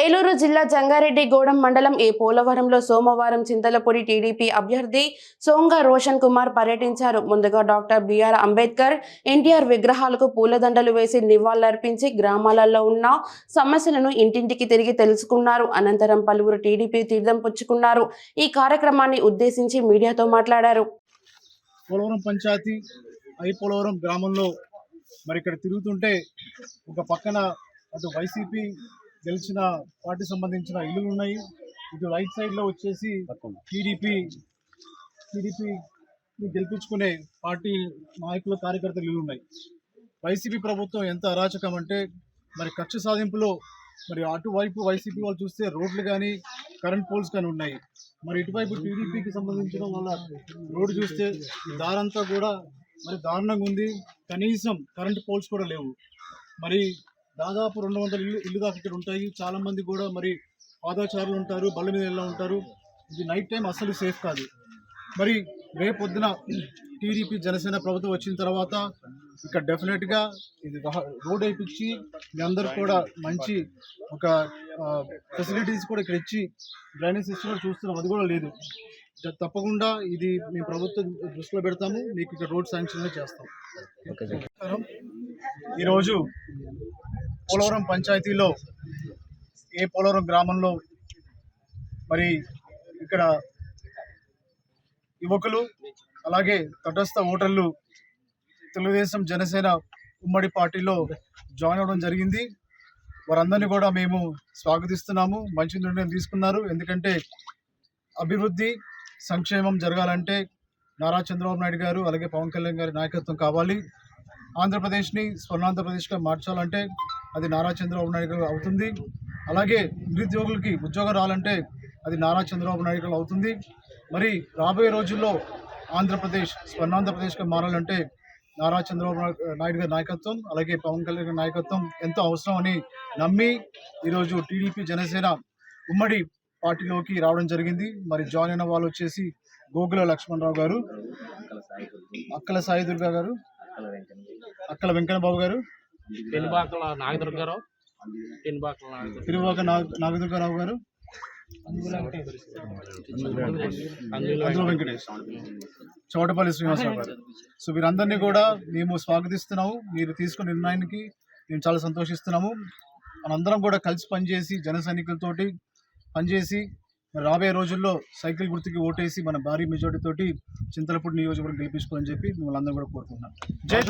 ఏలూరు జిల్లా జంగారెడ్డి గూడెం మండలం ఏ పోలవరంలో సోమవారం చింతలపూడి టీడీపీ అభ్యర్థి సోంగ రోషన్ కుమార్ పర్యటించారు. ముందుగా డాక్టర్ బిఆర్ అంబేద్కర్ ఎన్టీఆర్ విగ్రహాలకు పూలదండలు వేసి నివాళులర్పించి గ్రామాలలో ఉన్న సమస్యలను ఇంటింటికి తిరిగి తెలుసుకున్నారు. అనంతరం పలువురు టీడీపీ తీర్థం పుచ్చుకున్నారు. ఈ కార్యక్రమాన్ని ఉద్దేశించి మీడియాతో మాట్లాడారు. పోలవరం పంచాయతీ ఐ పోలవరం గ్రామంలో మరి ఇక్కడ తిరుగుతుంటే ఒక పక్కన అటు వైసీపీ గెలిచిన పార్టీ సంబంధించిన ఇల్లులు ఉన్నాయి. ఇటు రైట్ సైడ్లో వచ్చేసి టీడీపీ టీడీపీ గెలిపించుకునే పార్టీ నాయకుల కార్యకర్తలు ఇల్లు ఉన్నాయి. వైసీపీ ప్రభుత్వం ఎంత అరాచకం అంటే మరి కక్ష సాధింపులో మరి అటువైపు వైసీపీ వాళ్ళు చూస్తే రోడ్లు కానీ కరెంట్ పోల్స్ కానీ ఉన్నాయి. మరి ఇటువైపు టీడీపీకి సంబంధించిన వాళ్ళ రోడ్డు చూస్తే దారంతా కూడా మరి దారుణంగా ఉంది. కనీసం కరెంట్ పోల్స్ కూడా లేవు. మరి దాదాపు రెండు వందల ఇల్లు ఇల్లు దాకా ఇక్కడ ఉంటాయి. చాలా మంది కూడా మరి పాదాచారులు ఉంటారు బళ్ళ మీద వెళ్ళా ఉంటారు. ఇది నైట్ టైం అసలు సేఫ్ కాదు. మరి రేపొద్దున టీడీపీ జనసేన ప్రభుత్వం వచ్చిన తర్వాత ఇక్కడ డెఫినెట్గా ఇది రోడ్ వేయించి మీ అందరు కూడా మంచి ఒక ఫెసిలిటీస్ కూడా ఇక్కడ ఇచ్చి డ్రైనేజ్ సిస్టమ్ చూస్తున్నాం. అది కూడా లేదు. తప్పకుండా ఇది మేము ప్రభుత్వం దృష్టిలో పెడతాము. మీకు ఇక్కడ రోడ్ శాంక్షన్ చేస్తాం. ఈరోజు పోలవరం పంచాయతీలో ఏ పోలవరం గ్రామంలో మరి ఇక్కడ యువకులు అలాగే తటస్థ ఓటర్లు తెలుగుదేశం జనసేన ఉమ్మడి పార్టీలో జాయిన్ అవ్వడం జరిగింది. వారందరినీ కూడా మేము స్వాగతిస్తున్నాము. మంచి నిర్ణయం తీసుకున్నారు. ఎందుకంటే అభివృద్ధి సంక్షేమం జరగాలంటే నారా చంద్రబాబు నాయుడు గారు అలాగే పవన్ కళ్యాణ్ గారి నాయకత్వం కావాలి. ఆంధ్రప్రదేశ్ని స్వర్ణాంధ్రప్రదేశ్గా మార్చాలంటే అది నారా చంద్రబాబు నాయుడు గారు అవుతుంది. అలాగే నిరుద్యోగులకి ఉద్యోగం రావాలంటే అది నారా చంద్రబాబు నాయుడు గారు అవుతుంది. మరి రాబోయే రోజుల్లో ఆంధ్రప్రదేశ్ స్వర్ణాంధ్రప్రదేశ్గా మారాలంటే నారా చంద్రబాబు నాయుడు గారి నాయకత్వం అలాగే పవన్ కళ్యాణ్ గారి నాయకత్వం ఎంతో అవసరం అని నమ్మి ఈరోజు టీడీపీ జనసేన ఉమ్మడి పార్టీలోకి రావడం జరిగింది. మరి జాయిన్ అయిన వాళ్ళు వచ్చేసి గోగుల లక్ష్మణరావు గారు అక్కల సాయి దుర్గా గారు అక్కల వెంకటబాబు గారు పెనుబాకల నాగదుర్గారావు పెనుబాకల నాగదుర్గారావు గారు? అందులో వెంకటేష్. చోటపల్లి శ్రీనివాసరావు గారు. సో వీరందరినీ కూడా మేము స్వాగతిస్తున్నాము. మీరు తీసుకున్న నిర్ణయానికి మేము చాలా సంతోషిస్తున్నాము. మనందరం కూడా కలిసి పనిచేసి జన సైనికులతోటి పనిచేసి రాబోయే రోజుల్లో సైకిల్ గుర్తుకి ఓటేసి మన భారీ మెజార్టీ తోటి చింతలపూడి నియోజకవర్గం గెలిపించుకోవాలని చెప్పి మిమ్మల్ని అందరం కూడా కోరుకుంటున్నాం. జై